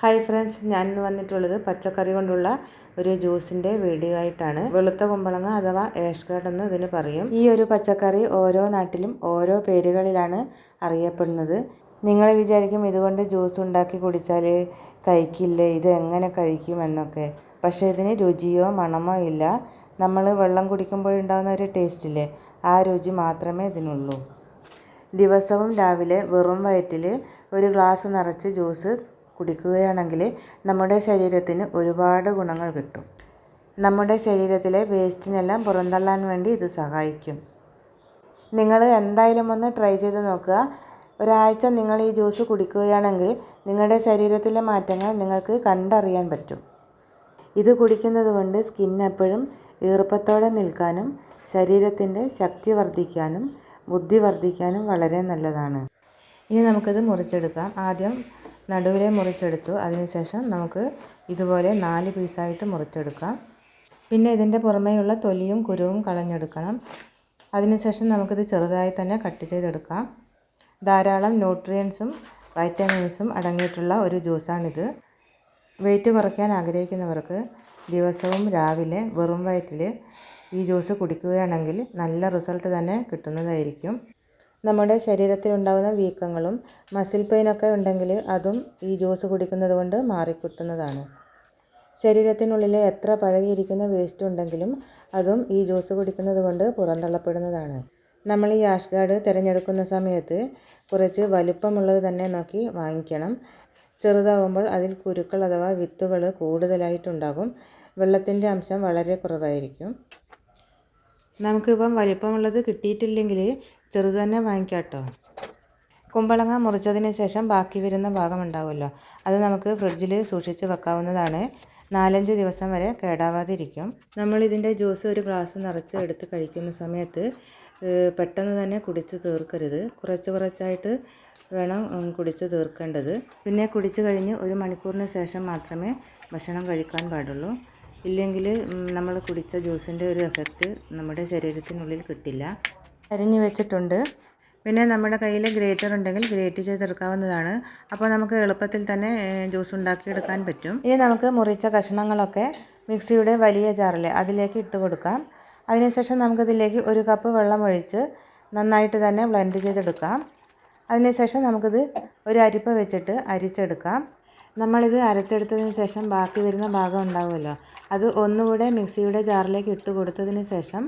Hi friends ഞാൻ ഇന്ന് വന്നിട്ടുള്ളത് പച്ചക്കറി കൊണ്ടുള്ള ഒരു ജ്യൂസിന്റെ വീഡിയോ ആയിട്ടാണ്. വെളുത്ത കുമ്പളങ്ങ അഥവാ ഏഷ്കാർഡ് എന്ന് ഇതിന് പറയും. ഈ ഒരു പച്ചക്കറി ഓരോ നാട്ടിലും ഓരോ പേരുകളിലാണ് അറിയപ്പെടുന്നത്. നിങ്ങൾ വിചാരിക്കും ഇതുകൊണ്ട് ജ്യൂസ് ഉണ്ടാക്കി കുടിച്ചാൽ കഴിക്കില്ലേ ഇത് എങ്ങനെ കഴിക്കും എന്നൊക്കെ. പക്ഷേ ഇതിന് രുചിയോ മണമോ ഇല്ല. നമ്മൾ വെള്ളം കുടിക്കുമ്പോഴുണ്ടാകുന്ന ഒരു ടേസ്റ്റില്ലേ ആ രുചി മാത്രമേ ഇതിനുള്ളൂ. ദിവസവും രാവിലെ വെറും വയറ്റിൽ ഒരു ഗ്ലാസ് നിറച്ച് ജ്യൂസ് കുടിക്കുകയാണെങ്കിൽ നമ്മുടെ ശരീരത്തിന് ഒരുപാട് ഗുണങ്ങൾ കിട്ടും. നമ്മുടെ ശരീരത്തിലെ വേസ്റ്റിനെല്ലാം പുറന്തള്ളാൻ വേണ്ടി ഇത് സഹായിക്കും. നിങ്ങൾ എന്തായാലും ഒന്ന് ട്രൈ ചെയ്ത് നോക്കുക. ഒരാഴ്ച നിങ്ങൾ ഈ ജ്യൂസ് കുടിക്കുകയാണെങ്കിൽ നിങ്ങളുടെ ശരീരത്തിലെ മാറ്റങ്ങൾ നിങ്ങൾക്ക് കണ്ടറിയാൻ പറ്റും. ഇത് കുടിക്കുന്നത് കൊണ്ട് സ്കിൻ എപ്പോഴും ഈർപ്പത്തോടെ നിൽക്കാനും ശരീരത്തിന്റെ ശക്തി വർദ്ധിക്കാനും ബുദ്ധി വർദ്ധിക്കാനും വളരെ നല്ലതാണ്. ഇനി നമുക്കത് മുറിച്ചെടുക്കാം. ആദ്യം നടുവിലെ മുറിച്ചെടുത്തു. അതിനുശേഷം നമുക്ക് ഇതുപോലെ നാല് പീസായിട്ട് മുറിച്ചെടുക്കാം. പിന്നെ ഇതിന്റെ പുറമേയുള്ള തൊലിയും കുരുവും കളഞ്ഞെടുക്കണം. അതിനുശേഷം നമുക്കിത് ചെറുതായി തന്നെ കട്ട് ചെയ്തെടുക്കാം. ധാരാളം ന്യൂട്രിയൻസും വൈറ്റമിൻസും അടങ്ങിയിട്ടുള്ള ഒരു ജ്യൂസാണിത്. വെയിറ്റ് കുറയ്ക്കാൻ ആഗ്രഹിക്കുന്നവർക്ക് ദിവസവും രാവിലെ വെറും വയറ്റിൽ ഈ ജ്യൂസ് കുടിക്കുകയാണെങ്കിൽ നല്ല റിസൾട്ട് തന്നെ കിട്ടുന്നതായിരിക്കും. നമ്മുടെ ശരീരത്തിൽ ഉണ്ടാകുന്ന വീക്കങ്ങളും മസിൽ പെയിനൊക്കെ ഉണ്ടെങ്കിൽ അതും ഈ ജ്യൂസ് കുടിക്കുന്നത് കൊണ്ട് മാറിക്കിട്ടുന്നതാണ്. ശരീരത്തിനുള്ളിൽ എത്ര പഴകിയിരിക്കുന്ന വേസ്റ്റ് ഉണ്ടെങ്കിലും അതും ഈ ജ്യൂസ് കുടിക്കുന്നത് കൊണ്ട് പുറന്തള്ളപ്പെടുന്നതാണ്. നമ്മൾ ഈ ആഷ് ഗാർഡ് തിരഞ്ഞെടുക്കുന്ന സമയത്ത് കുറച്ച് വലുപ്പമുള്ളത് തന്നെ നോക്കി വാങ്ങിക്കണം. ചെറുതാകുമ്പോൾ അതിൽ കുരുക്കൾ അഥവാ വിത്തുകൾ കൂടുതലായിട്ടുണ്ടാകും. വെള്ളത്തിന്റെ അംശം വളരെ കുറവായിരിക്കും. നമുക്കിപ്പം വലിപ്പമുള്ളത് കിട്ടിയിട്ടില്ലെങ്കിൽ ചെറുത് തന്നെ വാങ്ങിക്കാം കേട്ടോ കുമ്പളങ്ങ മുറിച്ചതിന് ശേഷം ബാക്കി വരുന്ന ഭാഗം ഉണ്ടാവുമല്ലോ അത് നമുക്ക് ഫ്രിഡ്ജിൽ സൂക്ഷിച്ച് വെക്കാവുന്നതാണ്. നാലഞ്ച് ദിവസം വരെ കേടാവാതെ ഇരിക്കും നമ്മൾ ഇതിന്റെ ജ്യൂസ് ഒരു ഗ്ലാസ് നിറച്ച് എടുത്ത് കഴിക്കുന്ന സമയത്ത് പെട്ടെന്ന് തന്നെ കുടിച്ച് തീർക്കരുത്. കുറച്ച് കുറച്ചായിട്ട് വേണം കുടിച്ച് തീർക്കേണ്ടത്. പിന്നെ കുടിച്ച് കഴിഞ്ഞ് ഒരു മണിക്കൂറിന് ശേഷം മാത്രമേ ഭക്ഷണം കഴിക്കാൻ പാടുള്ളൂ. ഇല്ലെങ്കിൽ നമ്മൾ കുടിച്ച ജ്യൂസിന്റെ ഒരു എഫക്റ്റ് നമ്മുടെ ശരീരത്തിനുള്ളിൽ കിട്ടില്ല. അരിഞ്ഞ് വെച്ചിട്ടുണ്ട്. പിന്നെ നമ്മുടെ കയ്യിൽ ഗ്രേറ്റർ ഉണ്ടെങ്കിൽ ഗ്രേറ്റ് ചെയ്തെടുക്കാവുന്നതാണ് അപ്പോൾ നമുക്ക് എളുപ്പത്തിൽ തന്നെ ജ്യൂസ് ഉണ്ടാക്കിയെടുക്കാൻ പറ്റും. ഇനി നമുക്ക് മുറിച്ച കഷ്ണങ്ങളൊക്കെ മിക്സിയുടെ വലിയ ജാറിൽ അതിലേക്ക് ഇട്ട് കൊടുക്കാം. അതിനുശേഷം നമുക്കിതിലേക്ക് ഒരു കപ്പ് വെള്ളം ഒഴിച്ച് നന്നായിട്ട് തന്നെ ബ്ലെൻഡ് ചെയ്തെടുക്കാം. അതിനുശേഷം നമുക്കിത് ഒരു അരിപ്പ വെച്ചിട്ട് അരിച്ചെടുക്കാം. നമ്മളിത് അരച്ചെടുത്തതിന് ശേഷം ബാക്കി വരുന്ന ഭാഗം ഉണ്ടാവുമല്ലോ. അത് ഒന്നുകൂടെ മിക്സിയുടെ ജാറിലേക്ക് ഇട്ട് കൊടുത്തതിന് ശേഷം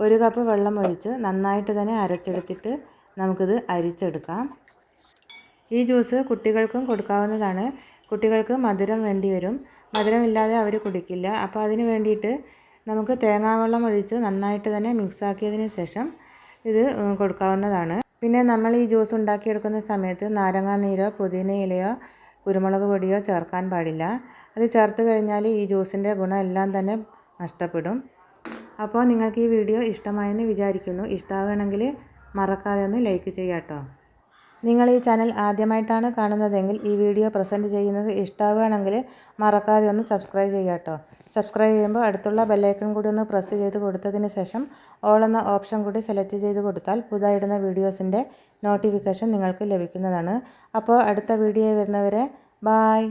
ഒരു കപ്പ് വെള്ളം ഒഴിച്ച് നന്നായിട്ട് തന്നെ അരച്ചെടുത്തിട്ട് നമുക്കിത് അരിച്ചെടുക്കാം. ഈ ജ്യൂസ് കുട്ടികൾക്കും കൊടുക്കാവുന്നതാണ്. കുട്ടികൾക്ക് മധുരം വേണ്ടി വരും. മധുരമില്ലാതെ അവർ കുടിക്കില്ല. അപ്പോൾ അതിന് വേണ്ടിയിട്ട് നമുക്ക് തേങ്ങാവെള്ളം ഒഴിച്ച് നന്നായിട്ട് തന്നെ മിക്സാക്കിയതിന് ശേഷം ഇത് കൊടുക്കാവുന്നതാണ്. പിന്നെ നമ്മൾ ഈ ജ്യൂസ് ഉണ്ടാക്കിയെടുക്കുന്ന സമയത്ത് നാരങ്ങാ നീരോ പുതിന ഇലയോ കുരുമുളക് പൊടിയോ ചേർക്കാൻ പാടില്ല. അത് ചേർത്ത് കഴിഞ്ഞാൽ ഈ ജ്യൂസിന്റെ ഗുണം എല്ലാം തന്നെ നഷ്ടപ്പെടും. അപ്പോൾ നിങ്ങൾക്ക് ഈ വീഡിയോ ഇഷ്ടമായെന്ന് വിചാരിക്കുന്നു. ഇഷ്ടമാകണമെങ്കിൽ മറക്കാതെ ഒന്ന് ലൈക്ക് ചെയ്യാട്ടോ നിങ്ങൾ ഈ ചാനൽ ആദ്യമായിട്ടാണ് കാണുന്നതെങ്കിൽ ഈ വീഡിയോ പ്രസന്റ് ചെയ്യുന്നത് ഇഷ്ടമാവുകയാണെങ്കിൽ മറക്കാതെ ഒന്ന് സബ്സ്ക്രൈബ് ചെയ്യുക കേട്ടോ. സബ്സ്ക്രൈബ് ചെയ്യുമ്പോൾ അടുത്തുള്ള ബെല്ലൈക്കൺ കൂടി ഒന്ന് പ്രസ് ചെയ്ത് കൊടുത്തതിന് ശേഷം ഓൾ എന്ന ഓപ്ഷൻ കൂടി സെലക്ട് ചെയ്ത് കൊടുത്താൽ പുതുതായിടുന്ന വീഡിയോസിന്റെ നോട്ടിഫിക്കേഷൻ നിങ്ങൾക്ക് ലഭിക്കുന്നതാണ്. അപ്പോൾ അടുത്ത വീഡിയോ വരുന്നവരെ ബായ്